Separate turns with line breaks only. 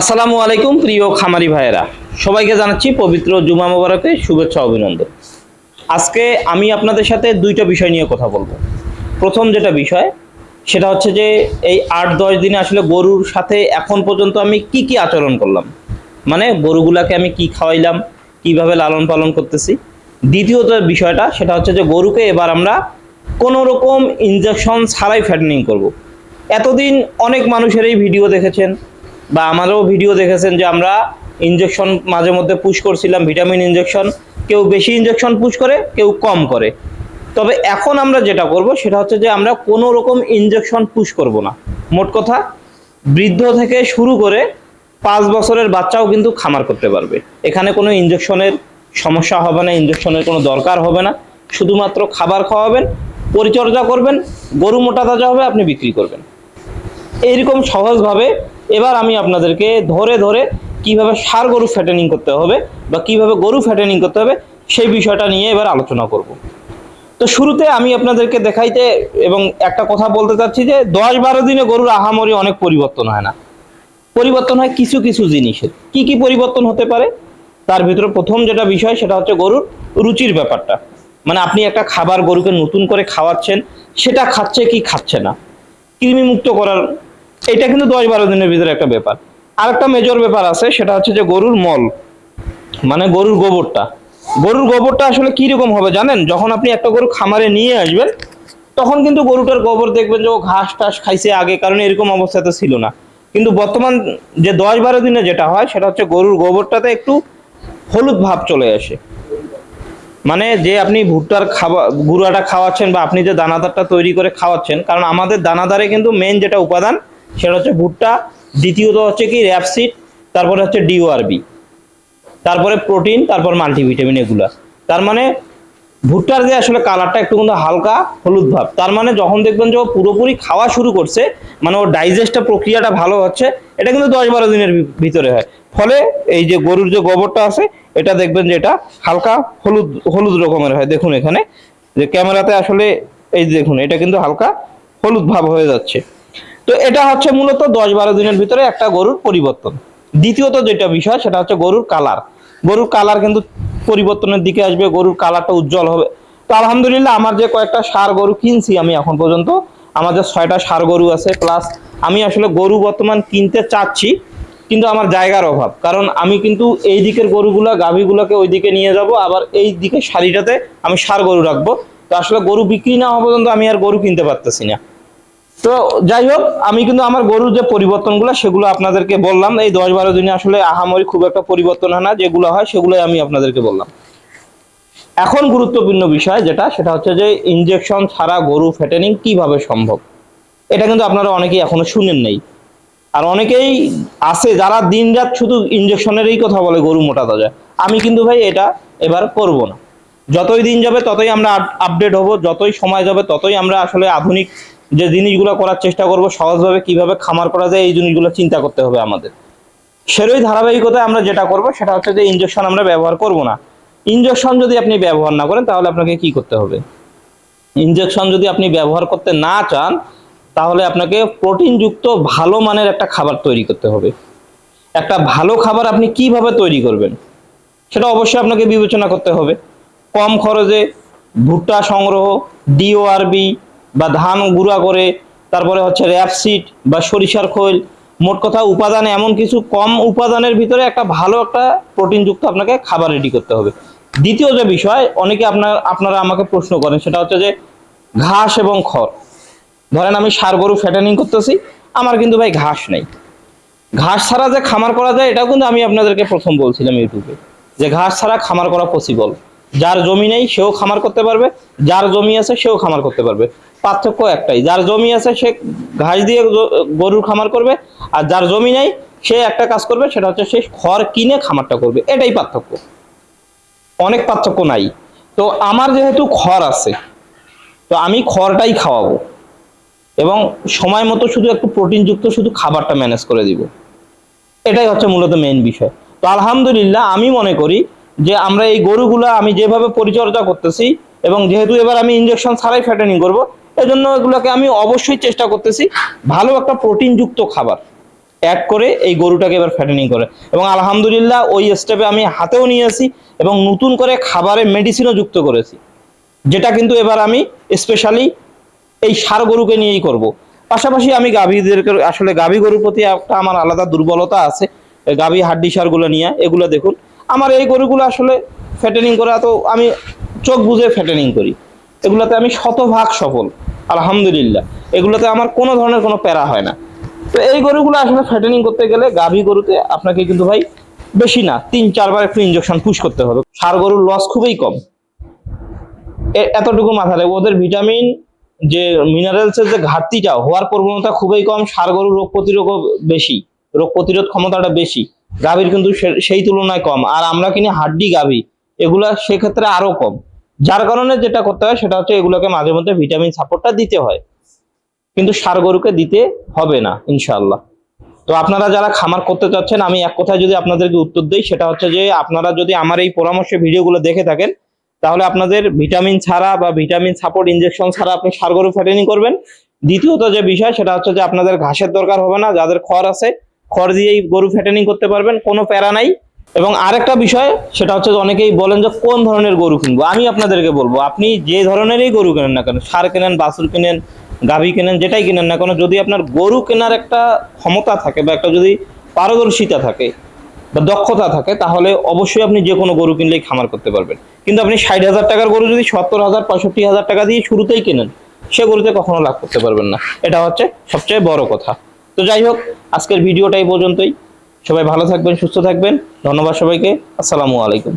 আসসালামু আলাইকুম প্রিয় খামারি ভাইয়েরা। সবাইকে জানাচ্ছি পবিত্র জুমা মোবারকে শুভেচ্ছা অভিনন্দন। আজকে আমি আপনাদের সাথে দুইটা বিষয় নিয়ে কথা বলব। প্রথম যেটা বিষয়, সেটা হচ্ছে যে এই আট দশ দিনে আসলে গরুর সাথে এখন পর্যন্ত আমি কি কি আচরণ করলাম? মানে গরুগুলাকে আমি কি খাওয়াইলাম? কীভাবে লালন পালন করতেছি? দ্বিতীয়ত বিষয়টা, সেটা হচ্ছে যে গরুকে এবার আমরা কোনো রকম ইনজেকশন ছাড়াই ফ্যাটেনিং করব। এতদিন অনেক মানুষের এই ভিডিও দেখেছেন বা আমারও ভিডিও দেখেছেন যে আমরা ইনজেকশন মাঝে মধ্যে পুশ করছিলাম ভিটামিন ইনজেকশন কেউ বেশি ইনজেকশন পুশ করে, কেউ কম করে। তবে এখন আমরা যেটা করব, সেটা হচ্ছে যে আমরা কোনো রকম ইনজেকশন পুশ করব না। মোট কথা, বৃদ্ধ থেকে শুরু করে পাঁচ বছরের বাচ্চাও কিন্তু খামার করতে পারবে। এখানে কোনো ইনজেকশনের সমস্যা হবে না ইনজেকশনের কোনো দরকার হবে না। শুধুমাত্র খাবার খাওয়াবেন, পরিচর্যা করবেন, গরু মোটা তাজা হবে, আপনি বিক্রি করবেন। এইরকম সহজভাবে এবার আমি আপনাদেরকে ধরে ধরে কীভাবে সার গরু ফ্যাটেনিং করতে হবে বা কীভাবে গরু ফ্যাটেনিং করতে হবে সেই বিষয়টা নিয়ে এবার আলোচনা করব। তো শুরুতে আমি আপনাদেরকে দেখাইতে এবং একটা কথা বলতে চাচ্ছি যে দশ বারো দিনে গরুর আহামরি অনেক পরিবর্তন হয় না। পরিবর্তন হয় কিছু কিছু জিনিসের। কি কি পরিবর্তন হতে পারে? তার ভিতরে প্রথম যেটা বিষয় সেটা হচ্ছে গরুর রুচির ব্যাপারটা। মানে আপনি একটা খাবার গরুকে নতুন করে খাওয়াচ্ছেন, সেটা খাচ্ছে কি খাচ্ছে না। কৃমি মুক্ত করার এটা কিন্তু দশ বারো দিনের ভিতরে একটা ব্যাপার। আর একটা মেজর ব্যাপার আছে, সেটা হচ্ছে যে গরুর মল মানে গরুর গোবরটা। গরুর গোবরটা আসলে কি রকম হবে জানেন? যখন আপনি একটা গরু খামারে নিয়ে আসবেন, তখন কিন্তু গরুটার গোবর দেখবেন যে ও ঘাস টাস খাইছে আগে, কারণ এরকম অবস্থাতে ছিল না। কিন্তু বর্তমান যে দশ বারো দিনে যেটা হয়, সেটা হচ্ছে গরুর গোবরটাতে একটু হলুদ ভাব চলে আসে। মানে যে আপনি ভুট্টার খাবার গুঁড়াটা খাওয়াচ্ছেন বা আপনি যে দানাদারটা তৈরি করে খাওয়াচ্ছেন, কারণ আমাদের দানাদারে কিন্তু মেন যেটা উপাদান সেটা হচ্ছে ভুট্টা, দ্বিতীয়ত হচ্ছে কি র্যাপসিড তারপরে হচ্ছে ডিওআরবি তারপরে প্রোটিন, তারপর মাল্টিভিটামিন এগুলা। তার মানে ভুট্টার যে আসলে কালারটা একটু কিন্তু হালকা হলুদ ভাব, তার মানে যখন দেখবেন যে ও পুরোপুরি খাওয়া শুরু করছে মানে ওর ডাইজেস্টের প্রক্রিয়াটা ভালো হচ্ছে, এটা কিন্তু দশ বারো দিনের ভিতরে হয়। ফলে এই যে গরুর যে গোবরটা আছে, এটা দেখবেন যে এটা হালকা হলুদ হলুদ রকমের হয়। দেখুন এখানে, যে ক্যামেরাতে আসলে এই দেখুন, এটা কিন্তু হালকা হলুদ ভাব হয়ে যাচ্ছে। তো এটা হচ্ছে মূলত দশ বারো দিনের ভিতরে একটা গরুর পরিবর্তন। দ্বিতীয়ত যেটা বিষয়, সেটা হচ্ছে গরুর কালার। গরুর কালার কিন্তু পরিবর্তনের দিকে আসবে, গরুর কালারটা উজ্জ্বল হবে। তো আলহামদুলিল্লাহ আমার যে কয়েকটা সার গরু কিনছি আমি এখন পর্যন্ত, আমার যে ছয়টা সার গরু আছে প্লাস আমি আসলে গরু বর্তমান কিনতে চাচ্ছি, কিন্তু আমার জায়গার অভাব। কারণ আমি কিন্তু এই দিকের গরুগুলা, গাভীগুলোকে ওই দিকে নিয়ে যাব, আবার এই দিকে শাড়িটাতে আমি সার গরু রাখব। তো আসলে গরু বিক্রি না হওয়া পর্যন্ত আমি আর গরু কিনতে পারতেছি না। তো যাই হোক, আমি কিন্তু আমার গরুর যে পরিবর্তনগুলো, সেগুলো আপনাদেরকে বললাম। এই দশ বারো দিনে আসলে আহামরি খুব একটা পরিবর্তন হয় না, যেগুলো হয় সেগুলোই আমি আপনাদেরকে বললাম। এখন গুরুত্বপূর্ণ বিষয় যেটা, সেটা হচ্ছে যে ইনজেকশন ছাড়া গরু ফেটেনিং কীভাবে সম্ভব? এটা কিন্তু আপনারা অনেকেই এখনও শুনেন নেই। আর অনেকেই আছে যারা দিনরাত শুধু ইনজেকশনেরই কথা বলে গরু মোটা তাজা। আমি কিন্তু ভাই এটা এবার করব না। যতই দিন যাবে, ততই আমরা আপডেট হব, যতই সময় যাবে, ততই আমরা আসলে আধুনিক যে জিনিসগুলো করার চেষ্টা করব, সহজভাবে কীভাবে খামার করা যায়, এই জিনিসগুলো চিন্তা করতে হবে আমাদের। সেরই ধারাবাহিকতায় আমরা যেটা করব, সেটা হচ্ছে যে ইনজেকশন আমরা ব্যবহার করব না। ইনজেকশন যদি আপনি ব্যবহার না করেন, তাহলে আপনাকে কি করতে হবে? ইনজেকশন যদি আপনি ব্যবহার করতে না চান, তাহলে আপনাকে প্রোটিনযুক্ত ভালো মানের একটা খাবার তৈরি করতে হবে। একটা ভালো খাবার আপনি কীভাবে তৈরি করবেন, সেটা অবশ্যই আপনাকে বিবেচনা করতে হবে। কম খরচে ভুট্টা সংগ্রহ ডিওআরবি বা ধান গুঁড়া করে, তারপরে হচ্ছে র্যাপসিড বা সরিষার খৈল, মোট কথা উপাদান এমন কিছু কম উপাদানের ভিতরে একটা ভালো একটা প্রোটিনযুক্ত আপনাকে খাবার রেডি করতে হবে। দ্বিতীয় যে বিষয়, অনেকে আপনার, আপনারা আমাকে প্রশ্ন করেন, সেটা হচ্ছে যে ঘাস এবং খড়। ধরেন আমি সার গরু ফ্যাটানিং করতেছি, আমার কিন্তু ভাই ঘাস নেই। ঘাস ছাড়া যে খামার করা যায়, এটাও কিন্তু আমি আপনাদেরকে প্রথম বলছিলাম ইউটিউবে, যে ঘাস ছাড়া খামার করা পসিবল যার জমি নেই, সেও খামার করতে পারবে। যার জমি আছে, সেও খামার করতে পারবে। পার্থক্য একটাই, যার জমি আছে, সে ঘাস দিয়ে গরুর খামার করবে, আর যার জমি নেই, সে একটা কাজ করবে, সেটা হচ্ছে সে খড় কিনে খামারটা করবে। এটাই পার্থক্য। অনেক পার্থক্য নাই। তো আমার যেহেতু খড় আছে, তো আমি খড়টাই খাওয়াবো। এবং সময় মতো শুধু একটু প্রোটিনযুক্ত শুধু খাবারটা ম্যানেজ করে দিব। এটাই হচ্ছে মূলত মেইন বিষয়। তো আলহামদুলিল্লাহ, আমি মনে করি যে আমরা এই গরুগুলা আমি যেভাবে পরিচর্যা করতেছি এবং যেহেতু এবার আমি ইনজেকশন ছাড়াই ফ্যাটেনিং করব, এজন্য এগুলোকে আমি অবশ্যই চেষ্টা করতেছি ভালো একটা প্রোটিনযুক্ত খাবার এক করে এই গরুটাকে এবার ফ্যাটেনিং করে। এবং আলহামদুলিল্লাহ ওই স্টেপে আমি হাতেও নিয়েছি এবং নতুন করে খাবারে মেডিসিনও যুক্ত করেছি, যেটা কিন্তু এবার আমি স্পেশালি এই সার গরুকে নিয়েই করব। পাশাপাশি আমি গাভীদেরকে, আসলে গাভী গরুর প্রতি একটা আমার আলাদা দুর্বলতা আছে, গাভী হাড্ডি সারগুলো নিয়ে, এগুলো দেখুন। আমার এই গরুগুলো আসলে ফ্যাটেনিং করা তো আমি চোখ বুঝে ফ্যাটেনিং করি। এগুলোতে আমি শতভাগ সফল, আলহামদুলিল্লাহ। এগুলোতে আমার কোনো ধরনের কোনো প্যারা হয় না। তো এই গরুগুলো আসলে ফ্যাটেনিং করতে গেলে গাভী গরুতে আপনাকে কিন্তু ভাই বেশি না, তিন চারবার একটু ইনজেকশন পুশ করতে হবে। সার গরুর লস খুবই কম। এতটুকু মাথা রাখব, ওদের ভিটামিন যে মিনারেলস এর যে ঘাটতিটা, হওয়ার প্রবণতা খুবই কম, সার গরুর রোগ প্রতিরোধ বেশি, রোগ প্রতিরোধ ক্ষমতাটা বেশি। গাভীর কিন্তু সেই তুলনায় কম। আর আমরা কিনি হাড্ডি গাভী, এগুলা সেক্ষেত্রে আরও কম। যার কারণে যেটা করতে হয় সেটা হচ্ছে এগুলোকে মাঝে মধ্যে ভিটামিন সাপোর্টটা দিতে হয়। কিন্তু সার গরুকে দিতে হবে না, ইনশাআল্লাহ। তো আপনারা যারা খামার করতে চাচ্ছেন, আমি এক কথায় যদি আপনাদেরকে উত্তর দিই, সেটা হচ্ছে যে আপনারা যদি আমার এই পরামর্শে ভিডিওগুলো দেখে থাকেন, তাহলে আপনাদের ভিটামিন ছাড়া বা ভিটামিন সাপোর্ট ইনজেকশন ছাড়া আপনি সার গরু ফ্যাটেনিং করবেন। দ্বিতীয়ত যে বিষয়, সেটা হচ্ছে যে আপনাদের ঘাসের দরকার হবে না, যাদের খড় আছে খড় দিয়েই গরু ফ্যাটেনিং করতে পারবেন, কোনো প্যারা নাই। এবং আরেকটা বিষয়, সেটা হচ্ছে অনেকেই বলেন যে কোন ধরনের গরু কিনবো? আমি আপনাদেরকে বলব, আপনি যে ধরনেরই গরু কেনেন না কেন, সার কেনেন, বাছুর কেনেন, গাভী কেনেন, যেটাই কেনেন না কেন, যদি আপনার গরু কেনার একটা ক্ষমতা থাকে বা একটা যদি পারদর্শিতা থাকে বা দক্ষতা থাকে, তাহলে অবশ্যই আপনি যে কোনো গরু কিনলেই খামার করতে পারবেন। কিন্তু আপনি ষাট হাজার টাকার গরু যদি সত্তর হাজার, পঁয়ষট্টি হাজার টাকা দিয়ে শুরুতেই কেনেন, সে গরুতে কখনো লাভ করতে পারবেন না। এটা হচ্ছে সবচেয়ে বড় কথা। তো যাই হোক, আজকের ভিডিওটাই পর্যন্তই। সবাই ভালো থাকবেন, সুস্থ থাকবেন। ধন্যবাদ সবাইকে। আসসালামু আলাইকুম।